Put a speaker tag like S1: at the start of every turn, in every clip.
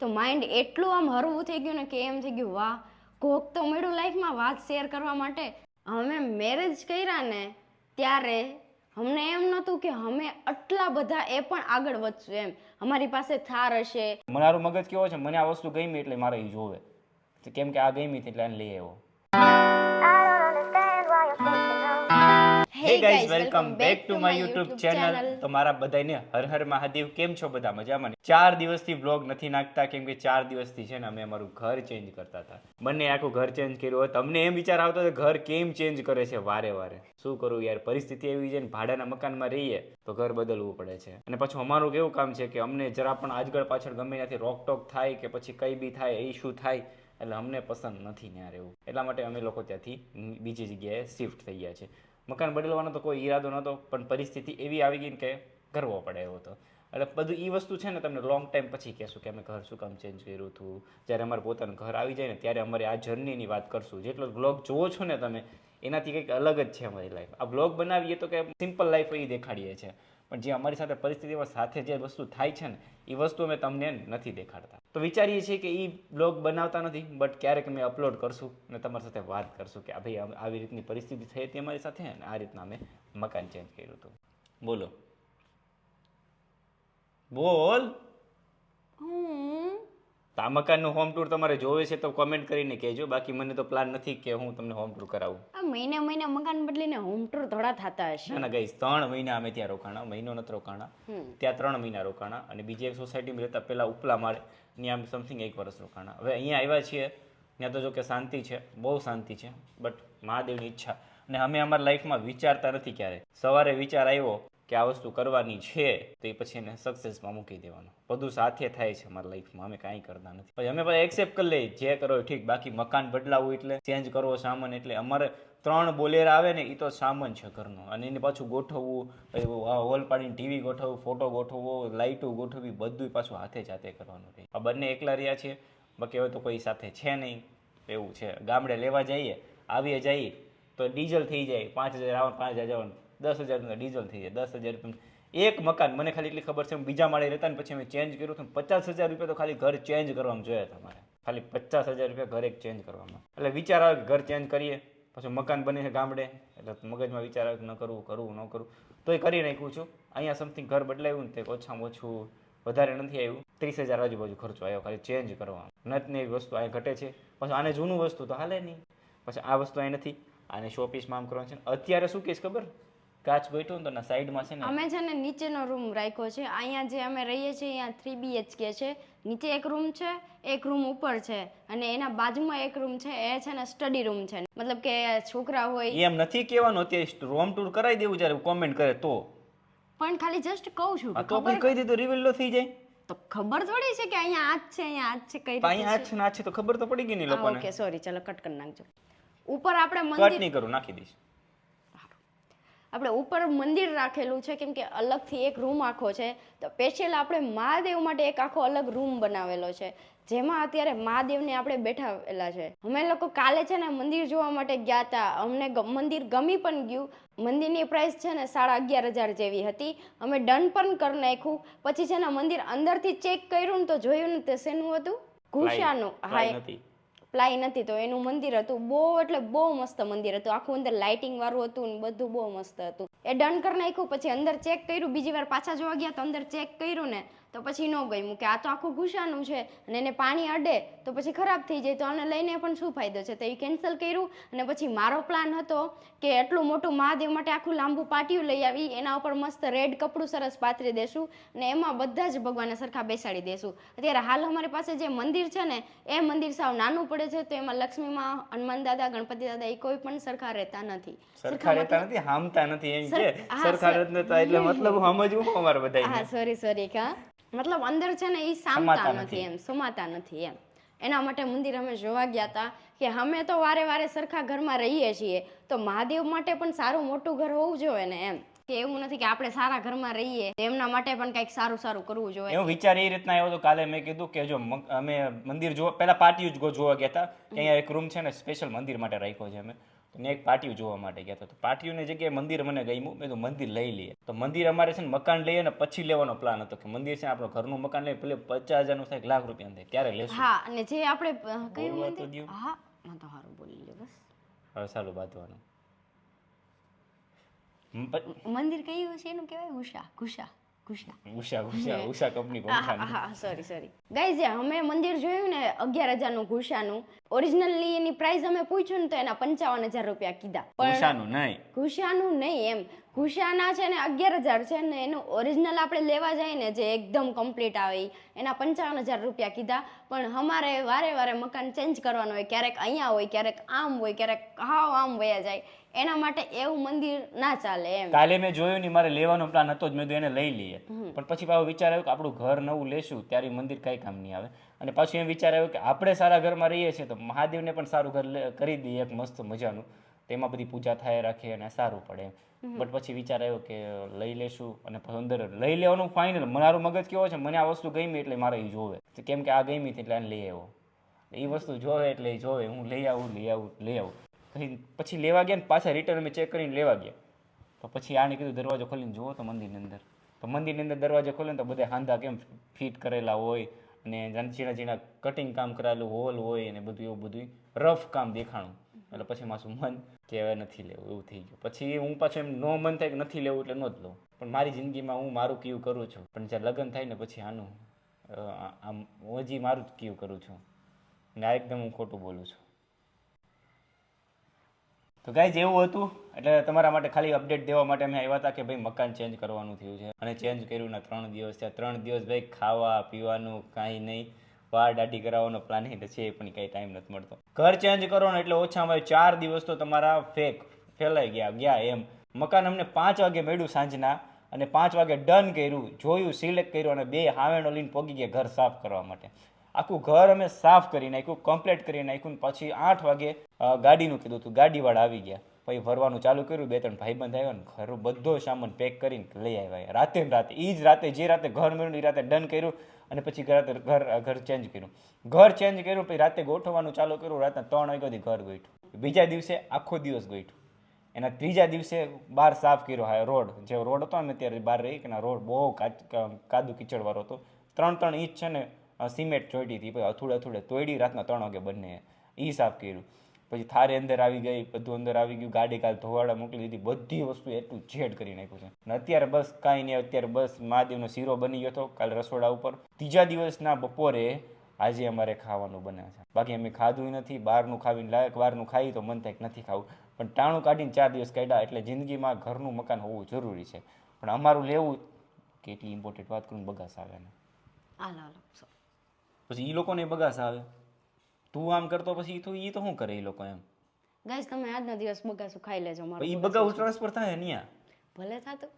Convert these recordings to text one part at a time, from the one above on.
S1: તો માઇન્ડ એટલું આમ હરવું થઈ ગયું ને કે એમ થઈ ગયું વાહ કોક તો મળ્યું લાઈફમાં વાત શેર કરવા માટે. અમે મેરેજ કર્યા ને ત્યારે અમને એમ નહોતું કે અમે આટલા બધા એ પણ આગળ વધશું એમ. અમારી પાસે થાર હશે.
S2: મારું મગજ કેવો છે? મને આ વસ્તુ ગમી એટલે મારે એ જોવે. કેમ કે આ ગમી હતી એટલે લઈ આવ્યો. Hey guys welcome back to my YouTube channel તો મારા બધાને હર હર મહાદેવ કેમ છો બધા મજામાં ને? ચાર દિવસથી વ્લોગ નથી નાખતા કેમ કે ચાર દિવસથી છે ને અમે અમારું ઘર ચેન્જ કરતા હતા. બંને આખું ઘર ચેન્જ કર્યું હોય. તમને એમ વિચાર આવતો હતો ઘર કેમ ચેન્જ કરે છે વારે વારે? શું કરું યાર પરિસ્થિતિ એવી છે ને ભાડાના મકાનમાં રહીએ તો ઘર બદલવું પડે છે. અને પાછું અમારું કેવું કામ છે કે અમને જરા પણ આજગળ પાછળ ગમે ત્યાંથી રોકટોક થાય કે પછી કઈ બી થાય ઇશ્યુ થાય એટલે અમને પસંદ નથી ત્યાં રહેવું. એટલા માટે અમે લોકો ત્યાંથી બીજી જગ્યાએ શિફ્ટ થઈ ગયા છે. મકાન બદલવાનો તો કોઈ ઈરાદો નહોતો, પણ પરિસ્થિતિ એવી આવી ગઈ કે કરવો પડે એવો હતો એટલે બધું એ વસ્તુ છે ને તમને લોંગ ટાઈમ પછી કહેશું કે અમે ઘર શું કામ ચેન્જ કર્યું હતું. જ્યારે અમારે પોતાનું ઘર આવી જાય ને ત્યારે અમારે આ જર્નીની વાત કરશું. જેટલો બ્લોગ જોવો છો ને તમે, એનાથી કંઈક અલગ જ છે અમારી લાઈફ આ બ્લોગ બનાવીએ તો કે સિમ્પલ લાઈફ એ દેખાડીએ છીએ. પણ જે અમારી સાથે પરિસ્થિતિમાં સાથે જે વસ્તુ થાય છે ને, એ વસ્તુ અમે તમને નથી દેખાડતા. તો વિચારીએ છીએ કે એ બ્લોગ બનાવતા નથી, બટ ક્યારેક અમે અપલોડ કરશું અને તમારી સાથે વાત કરશું કે ભાઈ આવી રીતની પરિસ્થિતિ થઈ હતી અમારી સાથે અને આ રીતના અમે મકાન ચેન્જ કર્યું હતું. બોલો. બોલ.
S1: હમ
S2: તો આ મકાનનું હોમ ટૂર તમારે જોવે છે તો કોમેન્ટ કરીને કહેજો. બાકી મને તો પ્લાન નથી કે હું તમને હોમ ટૂર કરાવું.
S1: આ મહિને મહિને મકાન બદલીને હોમ ટૂર થોડા થતા હશે.
S2: ના ના ગઈશ ત્રણ મહિના અમે ત્યાં રોકાણા. મહિનો નથી રોકાણા. ત્યાં ત્રણ મહિના રોકાણા. અને બીજી એક સોસાયટીમાં રહેતા પહેલાં ઉપલા માળે ત્યાં આમ સમથિંગ એક વર્ષ રોકાણા. હવે અહીંયા આવ્યા છીએ ત્યાં તો જો કે શાંતિ છે બહુ શાંતિ છે બટ મહાદેવની ઈચ્છા. અને અમે અમારા લાઈફમાં વિચારતા નથી ક્યારે સવારે વિચાર આવ્યો કે આ વસ્તુ કરવાની છે, તો એ પછી એને સક્સેસમાં મૂકી દેવાનું. બધું સાથે થાય છે અમારા લાઈફમાં અમે કાંઈ કરતા નથી. પછી અમે બધા એક્સેપ્ટ કરી લઈએ. જે કરો ઠીક. બાકી મકાન બદલાવવું એટલે ચેન્જ કરવો સામાન એટલે અમારે ત્રણ બોલેર આવે ને એ તો સામાન છે ઘરનો. અને એને પાછું ગોઠવવું હોલ પાડીને ટીવી ગોઠવવું ફોટો ગોઠવવો લાઇટો ગોઠવવી બધું પાછું હાથે જાતે કરવાનું રહે આ બંને એકલા રહ્યા છે. બાકી હવે તો કોઈ સાથે છે નહીં. એવું છે. ગામડે લેવા જઈએ, આવીએ જઈએ, તો ડીઝલ થઈ જાય. પાંચ હજાર આવવાનું પાંચ હજાર જવાનું. દસ હજાર ડીઝલ થઈ જાય, દસ હજાર એક મકાન, મને ખાલી એટલી ખબર છે બીજા માળે રહેતા ને પછી અમે ચેન્જ કર્યું હતું પચાસ હજાર રૂપિયા તો ખાલી ઘર ચેન્જ કરવામાં જોયા તમારે ખાલી પચાસ હજાર રૂપિયા ઘર એક ચેન્જ કરવામાં. એટલે વિચાર આવે કે ઘર ચેન્જ કરીએ, પછી મકાન બને છે ગામડે, એટલે મગજમાં વિચાર આવે કે ન કરવું કરવું, ન કરવું. તોય કરી નાખ્યું છું. અહીંયા સમથિંગ ઘર બદલાયું ને તે ઓછામાં ઓછું વધારે નથી આવ્યું. ત્રીસ હજાર આજુબાજુ ખર્ચો આવ્યો, ખાલી ચેન્જ કરવાનો નત ને એવી વસ્તુ અહીંયા ઘટે છે. પછી આને જૂનું વસ્તુ તો હાલે નહીં. પછી આ વસ્તુ અહીં નથી. આને શોપીસમાં આમ કરવાનું છે. અત્યારે શું કહીશ ખબર? કાચ ગોઠવું તો ના સાઈડમાં છે ને
S1: અમે છે ને નીચેનો રૂમ રાખ્યો છે. અહીંયા જે અમે રહીએ છીએ અહીંયા થ્રી બીએચકે છે. નીચે એક રૂમ છે એક રૂમ ઉપર છે. અને એના બાજુમાં એક રૂમ છે એ છે ને સ્ટડી રૂમ છે. મતલબ કે છોકરા હોય
S2: એમ નથી કહેવાનું અત્યારે રોમ ટૂર કરાવી દેવું જ્યારે કોમેન્ટ કરે તો.
S1: પણ ખાલી જસ્ટ કહું છું
S2: તો પણ કહી દીધું રિવીલ ન થઈ જાય.
S1: તો ખબર થોડી છે કે અહીંયા આજ છે અહીંયા આજ છે કઈ
S2: અહીંયા આજ છે ને છે તો ખબર તો પડી ગઈ ને લોકોને.
S1: ઓકે સોરી ચલો કટ કરી નાખજો. ઉપર આપણે
S2: કટ
S1: મંદિર
S2: નહીં કરું નાખી દઈશ.
S1: આપણે ઉપર મંદિર રાખેલું છે કેમ કે અલગથી એક રૂમ આખો છે તો સ્પેશિયલ આપણે મહાદેવ માટે એક આખો અલગ રૂમ બનાવેલો છે જેમાં અત્યારે મહાદેવને આપણે બેઠાવેલા છે. અમે લોકો કાલે છે ને મંદિર જોવા માટે ગયા હતા અમને મંદિર ગમી પણ ગયું મંદિરની પ્રાઇસ છે ને સાડા અગિયાર હજાર જેવી હતી અમે ડન પણ કરી નાખ્યું પછી છે ને મંદિર અંદરથી ચેક કર્યું ને તો જોયું ને તે શેનું હતું? ઘુષાનું હા પ્લાય નથી તો એનું મંદિર હતું બહુ, એટલે બહુ મસ્ત મંદિર હતું. આખું અંદર લાઇટિંગ વાળું હતું ને બધું બહુ મસ્ત હતું. એ ડન કરી નાખ્યું, પછી અંદર ચેક કર્યું, બીજી વાર પાછા જોવા ગયા તો અંદર ચેક કર્યું ને તો પછી ન ગયું કે આ તો આખું ઘૂસાનું છે અને એને પાણી અડે તો પછી ખરાબ થઈ જાય તો આને લઈને પણ શું ફાયદો છે? તો એ કેન્સલ કર્યું અને પછી મારો પ્લાન હતો કે એટલું મોટું મહાદેવ માટે આખું લાંબુ પાટિયું લઈ આવી એના ઉપર મસ્ત રેડ કપડું સરસ પાથરી દેશું અને એમાં બધા જ ભગવાનને સરખા બેસાડી દેશું. અત્યારે હાલ અમારી પાસે જે મંદિર છે ને એ મંદિર સાવ નાનું પડે છે તો એમાં લક્ષ્મીમાં હનુમાન દાદા ગણપતિ દાદા એ કોઈ પણ સરખા રહેતા નથી.
S2: સરખા રહેતા નથી હામતા નથી એમ કે સરખા રહેતા એટલે મતલબ સમજવું અમારે બધા
S1: હા સોરી સોરી કા? મતલબ અંદર છે ને એ
S2: સામતા નથી.
S1: એમ સમાતા નથી એમ. એના માટે મંદિર અમે જોવા ગયા હતા કે અમે તો વારે વારે સરખા ઘરમાં રહીએ છીએ તો મહાદેવ માટે પણ સારું મોટું ઘર હોવું જોઈએ ને એમ. કે એવું નથી કે આપણે સારા ઘરમાં રહીએ એમના માટે પણ કંઈક સારું સારું કરવું જોઈએ.
S2: એવો વિચાર એ રીતના આવ્યો તો કાલે મેં કીધું કે જો અમે મંદિર જોવા પહેલા પાર્ટી જ જોવા ગયા હતા કે અહીંયા એક રૂમ છે ને સ્પેશિયલ મંદિર માટે રાખ્યો છે અમે. ને એક પાટિયું જોવા માટે ગયા તો પાટિયુંની જગ્યાએ મંદિર મને ગમ્યું. મેં તો મંદિર લઈ લઈએ. તો મંદિર અમારે છે ને મકાન લઈએ ને પછી લેવાનો પ્લાન હતો કે મંદિર છે આપણો ઘરનું મકાન લઈએ પેલે પચાસ હજારનું થાય લાખ રૂપિયા થાય ત્યારે લેશું.
S1: હા અને જે આપણે કયું મંદિર હા હા તો સારું બોલી લે બસ.
S2: હવે ચાલુ બાંધવાનું.
S1: મંદિર કયું છે એનું કહેવાય? ઉષા કુશા કુશા
S2: ઉષા ઉષા ઉષા કંપની પંખાની.
S1: હા સોરી સોરી ગાઈઝ અમે મંદિર જોયું ને અગિયાર હજારનું ઘુસાનું. ઓરિજિનલી એની પ્રાઇસ અમે પૂછ્યું ને તો એના પંચાવન હજાર રૂપિયા કીધા. પણ
S2: નહીં.
S1: ઘુસાનું નહીં એમ. ઘુસાના છે ને અગિયાર હજાર છે ને એનું ઓરિજિનલ આપણે લેવા જાય ને જે એકદમ કમ્પ્લીટ આવે એના પંચાવન હજાર રૂપિયા કીધા. પણ અમારે વારે વારે મકાન ચેન્જ કરવાનું હોય ક્યારેક અહીંયા હોય ક્યારેક આમ હોય ક્યારેક હાવ આમ વયા જાય. એના માટે એવું મંદિર ના ચાલે એમ.
S2: કાલે મેં જોયું ને મારે લેવાનો પ્લાન હતો જ મેં એને લઈ લઈએ. પણ પછી પાછો વિચાર આવ્યો કે આપણું ઘર નવું લેશું ત્યારે મંદિર કઈ કામ નહીં આવે. અને પાછું એમ વિચાર આવ્યો કે આપણે સારા ઘરમાં રહીએ છીએ તો મહાદેવને પણ સારું ઘર કરી દઈએ એક મસ્ત મજાનું. તેમાં બધી પૂજા થાય રાખે અને સારું પડે બટ પછી વિચાર આવ્યો કે લઈ લેશું અને અંદર લઈ લેવાનું ફાઇનલ મારું મગજ કેવો છે મને આ વસ્તુ ગમી એટલે મારે એ જોવે. કેમ કે આ ગમી એટલે આને લઈ આવ્યો. એ વસ્તુ જોવે એટલે જોવે. હું લઈ આવું લઈ આવું લઈ આવું. પછી પછી લેવા ગયા ને પાછા રિટર્ન અમે ચેક કરીને લેવા ગયા. તો પછી આને કીધું, દરવાજો ખોલીને જુઓ તો મંદિરની અંદર. તો મંદિરની અંદર દરવાજો ખોલે ને તો બધા હાંધા કેમ ફિટ કરેલા હોય અને ઝીણા ઝીણા કટિંગ કામ કરાયેલું હોલ હોય અને બધું એવું બધું રફ કામ દેખાણું. એટલે પછી મારું મન કે હવે નથી લેવું, એવું થઈ ગયું. પછી હું પાછું એમ નો મન થાય કે નથી લેવું એટલે ન જ લઉં. પણ મારી જિંદગીમાં હું મારું કયું કરું છું? પણ જ્યારે લગ્ન થાય ને પછી આનું આમ, હું હજી મારું જ કયું કરું છું? ને આ એકદમ હું ખોટું બોલું છું. તો ગાઈઝ એવું હતું, એટલે તમારા માટે ખાલી અપડેટ દેવા માટે અમે આવ્યા હતા કે ભાઈ મકાન ચેન્જ કરવાનું થયું છે. અને ચેન્જ કર્યું ને ત્રણ દિવસ થયા. ત્રણ દિવસ ભાઈ ખાવા, પીવાનું કાંઈ નહીં. વાર દાઢી કરાવવાનો પ્લાન છે છે પણ કાંઈ ટાઈમ નથી મળતો. ઘર ચેન્જ કરો ને એટલે ઓછામાં ચાર દિવસ તો તમારા ફેક ફેલાઈ ગયા ગયા એમ. મકાન અમને પાંચ વાગે મળ્યું સાંજના અને પાંચ વાગે ડન કર્યું, જોયું સિલેક્ટ કર્યું અને બે હાવેણો લઈને પોગી ગયા ઘર સાફ કરવા માટે. આખું ઘર અમે સાફ કરી નાખ્યું કમ્પ્લીટ કરી નાખ્યું પછી આઠ વાગે ગાડીનું કીધું હતું, ગાડીવાળા આવી ગયા. પછી ભરવાનું ચાલુ કર્યું, બે ત્રણ ભાઈબંધ આવ્યા ને ઘર બધો સામાન પેક કરીને લઈ આવ્યા. રાતે રાતે એ જ રાતે, જે રાતે ઘર મળ્યું એ રાતે ડન કર્યું અને પછી રાતે ઘર ઘર ચેન્જ કર્યું. ઘર ચેન્જ કર્યું, પછી રાતે ગોઠવવાનું ચાલુ કર્યું, રાતના ત્રણ વાગ્યાથી ઘર ગોઠ્યું બીજા દિવસે આખો દિવસ ગોઠ્યું એના ત્રીજા દિવસે બહાર સાફ કર્યો હા, રોડ. જે રોડ હતો ને ત્યારે બહાર રહી કે રોડ બહુ કાદુ કીચડવાળો હતો. ત્રણ ત્રણ ઇંચ છે ને સિમેન્ટ ચોટી હતી, પછી અથુડે અથુડે તોડી રાતના ત્રણ વાગે બંને એ સાફ કર્યું. પછી થારે અંદર આવી ગઈ, બધું અંદર આવી ગયું, ગાડી કાલ ધોવાડા મોકલી દીધી, બધી વસ્તુ એટલું ઝેડ કરી નાખ્યું છે. ને અત્યારે બસ કાંઈ નહીં, અત્યારે બસ મહાદેવનો શીરો બની ગયો હતો, કાલ રસોડા ઉપર. ત્રીજા દિવસના બપોરે આજે અમારે ખાવાનું બને છે. બાકી અમે ખાધું નથી, બહારનું ખાવીને લાયક, બહારનું ખાઈ તો મન થાય નથી ખાવું. પણ ટાણું કાઢીને ચાર દિવસ કાઢ્યા એટલે જિંદગીમાં ઘરનું મકાન હોવું જરૂરી છે. પણ અમારું લેવું કેટલી ઇમ્પોર્ટન્ટ વાત કરું બગાસ આવે ને
S1: હાલો.
S2: પછી એ લોકોને બગાસ આવે. તું આમ કરતો પછી તો એ તો શું કરે એ લોકો એમ?
S1: ગાઈસ તમે આજના દિવસ બગાસું ખાઈ લેજો
S2: એ
S1: મારું
S2: ટ્રાન્સફર થાય અહીંયા
S1: ભલે થાતું.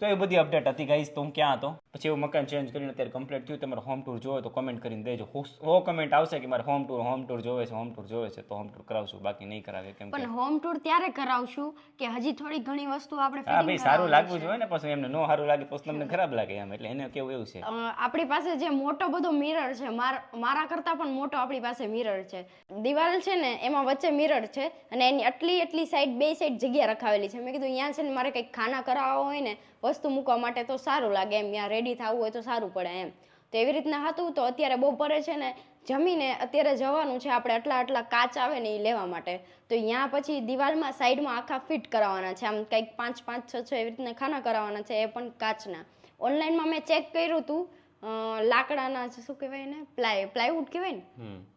S2: તો એ બધી અપડેટ હતી ગાઈઝ તો હું ક્યાં હતો? પછી એવું મકાન ચેન્જ કરીને અત્યારે કમ્પ્લીટ થયું. તમારે હોમ ટૂર જોવે તો કમેન્ટ કરીને દેજો. હો કમેન્ટ આવશે કે મારે હોમ ટૂર હોમ ટૂર જોવે છે હોમ ટૂર જોવે છે તો હોમ ટૂર કરાવશું. બાકી નહીં કરાવે કેમ
S1: પણ હોમ ટૂર ત્યારે કરાવશું કે હજી થોડી ઘણી વસ્તુ આપણે
S2: હા ભાઈ સારું લાગવું જોઈએ ને પછી એમને ન સારું લાગે પછી તમને ખરાબ લાગે એમ. એટલે એને કેવું એવું છે?
S1: આપણી પાસે જે મોટો બધો મિરર છે માર- કરતાં પણ મોટો આપણી પાસે મિરર છે. દિવાલ છે ને એમાં વચ્ચે મિરર છે અને એની આટલી એટલી સાઈડ બે સાઈડ જગ્યા રખાવેલી છે. મેં કીધું અહીંયા છે ને મારે કંઈક ખાના કરાવવા હોય ને વસ્તુ મૂકવા માટે તો સારું લાગે એમ ત્યાં રેડી થવું હોય તો સારું પડે એમ. તો એવી રીતના હતું તો અત્યારે બપોરે છે ને, જમીને અત્યારે જવાનું છે આપણે આટલા આટલા કાચ આવે ને એ લેવા માટે. તો ત્યાં પછી દિવાલમાં સાઈડમાં આખા ફિટ કરાવવાના છે, આમ કંઈક પાંચ પાંચ, છ છ એવી રીતના ખાના કરાવવાના છે એ પણ કાચના. ઓનલાઈનમાં મેં ચેક કર્યું હતું લાકડાના શું કહેવાય ને પ્લાય પ્લાયવુડ કહેવાય ને?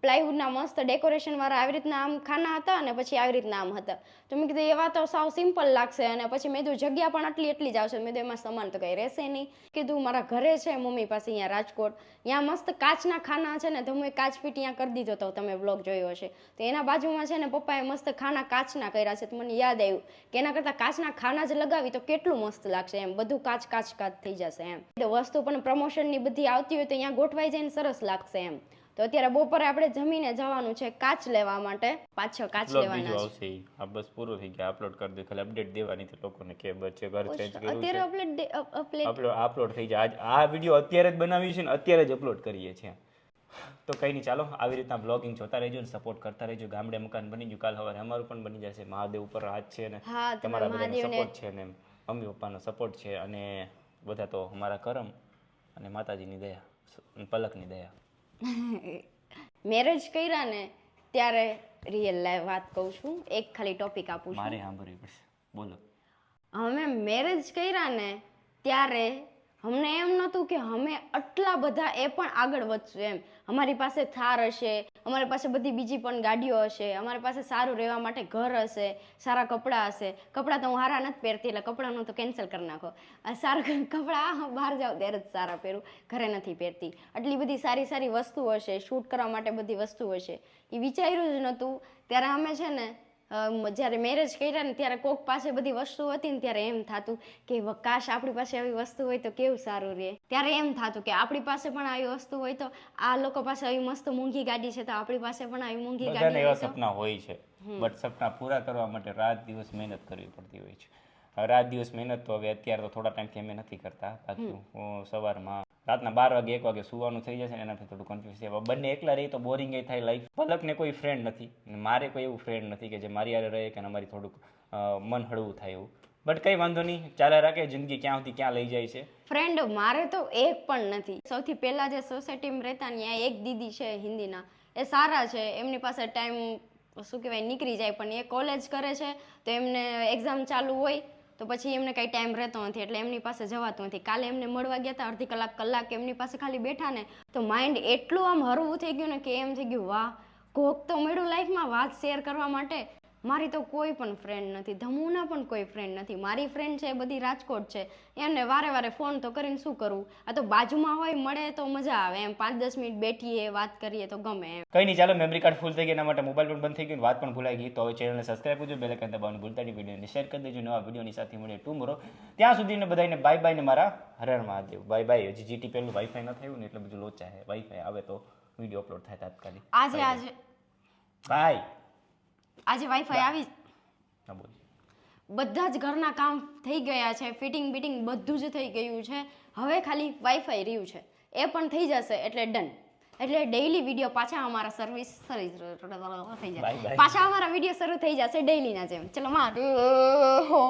S1: પ્લાયવુડના મસ્ત ડેકોરેશન વાળા આવી રીતના આમ ખાના હતા અને પછી આવી રીતના આમ હતા. તો મેં કીધું એવા તો સાવ સિમ્પલ લાગશે. અને પછી મેં કીધું જગ્યા પણ આટલી એટલી જ આવશે. મેં કીધું એમાં સમાન તો કંઈ રહેશે નહીં. કીધું મારા ઘરે છે મમ્મી પાસે અહીંયા રાજકોટ. ત્યાં મસ્ત કાચના ખાના છે ને તો હું એ કાચ ફીટ અહીંયા કરી દીધો તો તમે બ્લોગ જોયો હશે. તો એના બાજુમાં છે ને પપ્પાએ મસ્ત ખાના કાચના કર્યા છે. તો મને યાદ આવ્યું કે એના કરતાં કાચના ખાના જ લગાવી તો કેટલું મસ્ત લાગશે એમ. બધું કાચ કાચ કાચ થઈ જશે એમ. વસ્તુ પણ પ્રમોશનની બધી આવતી હોય તો અહીંયા ગોઠવાઈ જાય ને સરસ લાગશે એમ. તો અત્યારે બપોરે આપણે જમીને જવાનું છે કાચ લેવા માટે. પાછો કાચ લેવાના છે.
S2: આ બસ પૂરો થઈ ગયા. અપલોડ કરી દે. ખાલી અપડેટ દેવાની છે લોકોને કે બચ્ચે ઘર ચેન્જ કર્યું
S1: અત્યારે અપલેટ
S2: અપલોડ અપલોડ થઈ જાય. આજ આ વિડિયો અત્યારે જ બનાવી છે ને અત્યારે જ અપલોડ કરીએ છીએ. તો કંઈ નહીં ચાલો. આવી રીતના બ્લોગિંગ જોતા રહેજો ને સપોર્ટ કરતા રહેજો. ગામડે મકાન બની ગયું. કાલ સવારે અમારું પણ બની જશે. મહાદેવ ઉપર હાથ છે ને તમારા બધાનો સપોર્ટ છે ને મમ્મી પપ્પાનો સપોર્ટ છે અને બધા તો અમારા કરમ. અને માતાજીની દયા પલકની દયા.
S1: મેરેજ કર્યા ને ત્યારે રિયલ લાઈફ વાત કહું છું. એક ખાલી ટોપિક આપું છું.
S2: મારે સાંભળવી પડશે. બોલો.
S1: અમે મેરેજ કર્યા ને ત્યારે અમને એમ નહોતું કે અમે આટલા બધા એ પણ આગળ વધશું એમ. અમારી પાસે થાર હશે, અમારી પાસે બધી બીજી પણ ગાડીઓ હશે, અમારી પાસે સારું રહેવા માટે ઘર હશે, સારા કપડાં હશે. કપડાં તો હું સારા નથી પહેરતી, એટલે કપડાંનું તો કેન્સલ કરી નાખો. સારા કપડાં બહાર જાઉં ત્યારે જ સારા પહેરું. ઘરે નથી પહેરતી. આટલી બધી સારી સારી વસ્તુ હશે, શૂટ કરવા માટે બધી વસ્તુ હશે. એ વિચાર્યું જ નહોતું. ત્યારે અમે છે ને જ્યારે મેરેજ કર્યા ને ત્યારે કોક પાસે બધી વસ્તુ હતી ને ત્યારે એમ થતું કે કાશ આપણી પાસે આવી વસ્તુ હોય તો કેવું સારું રહે ત્યારે એમ થતું કે આપણી પાસે પણ આવી વસ્તુ હોય તો આ લોકો પાસે આવી મસ્ત મોંઘી ગાડી છે તો આપણી પાસે પણ આવી મોંઘી ગાડી
S2: એવા સપના હોય છે. બટ સપના પૂરા કરવા માટે રાત દિવસ મહેનત કરવી પડતી હોય છે. રાત દિવસ મહેનત તો હવે અત્યારે તો થોડા ટાઈમથી અમે નથી કરતા. બાકી હું સવારમાં રાતના બાર વાગે, એક વાગે સુવાનું થઈ જશે ને એનાથી થોડું કન્ફ્યુઝ થાય બંને એકલા રહી તો બોરિંગ એ થાય લાઈફ પલકને કોઈ ફ્રેન્ડ નથી. મારે કોઈ એવું ફ્રેન્ડ નથી કે જે મારી યારે રહે કે અમારી થોડુંક મન હળવું થાય એવું. બટ કંઈ વાંધો નહીં. ચાલ્યા રાખે. જિંદગી ક્યાં સુધી ક્યાં લઈ જાય છે.
S1: ફ્રેન્ડ મારે તો એક પણ નથી. સૌથી પહેલા જે સોસાયટીમાં રહેતા ને એક દીદી છે હિન્દીના. એ સારા છે. એમની પાસે ટાઈમ શું કહેવાય, નીકળી જાય. પણ એ કોલેજ કરે છે, તો એમને એક્ઝામ ચાલુ હોય તો પછી એમને કાંઈ ટાઈમ રહેતો નથી, એટલે એમની પાસે જવાતું નથી. કાલે એમને મળવા ગયા હતા અડધી કલાક કલાક એમની પાસે ખાલી બેઠા ને, તો માઇન્ડ એટલું આમ હરવું થઈ ગયું ને કે એમ થઈ ગયું, વાહ, કોક તો મળ્યું લાઈફમાં વાત શેર કરવા માટે. મારી તો કોઈ પણ ફ્રેન્ડ નથી ધમુના પણ કોઈ ફ્રેન્ડ નથી. મારી ફ્રેન્ડ છે એ બધી રાજકોટ છે. એમને વારે વારે ફોન તો કરીને શું કરવું આ તો બાજુમાં હોય મળે તો મજા આવે. એમ પાંચ દસ મિનિટ બેઠીએ વાત કરીએ તો ગમે એમ.
S2: કંઈ નહીં ચાલો મેમરી કાર્ડ ફૂલ થઈ ગયા એના માટે મોબાઈલ પણ બંધ થઈ ગયું વાત પણ ભૂલાઈ ગઈ. તો હવે ચેનલને સબસ્ક્રાઈબ કરજો બેલ આઇકન દબાવવાનું ભૂલતા નહીં વિડીયોને શેર કરી દેજો નવા વિડીયોની સાથે મળીએ ટુમોરો ત્યાં સુધીને બધાને બાય બાય ને મારા હરણ મહાદેવ. બાય બાય હજી જીટી પેલું વાઈફાઈ ન થયું ને એટલે બધું લોચા છે. વાઈફાઈ આવે તો વીડિયો અપલોડ થાય તાત્કાલિક.
S1: આજે આજે.
S2: બાય
S1: આજે વાઈફાઈ આવી
S2: હા બોલ.
S1: બધા જ ઘરના કામ થઈ ગયા છે ફિટિંગ બિટિંગ બધું જ થઈ ગયું છે. હવે ખાલી વાઈફાઈ રહ્યું છે. એ પણ થઈ જશે એટલે ડન એટલે ડેઈલી વીડિયો પાછા અમારા સર્વિસ થઈ
S2: જશે.
S1: પાછા અમારા વીડિયો શરૂ થઈ જશે ડેઈલીના જેમ. ચલો હો.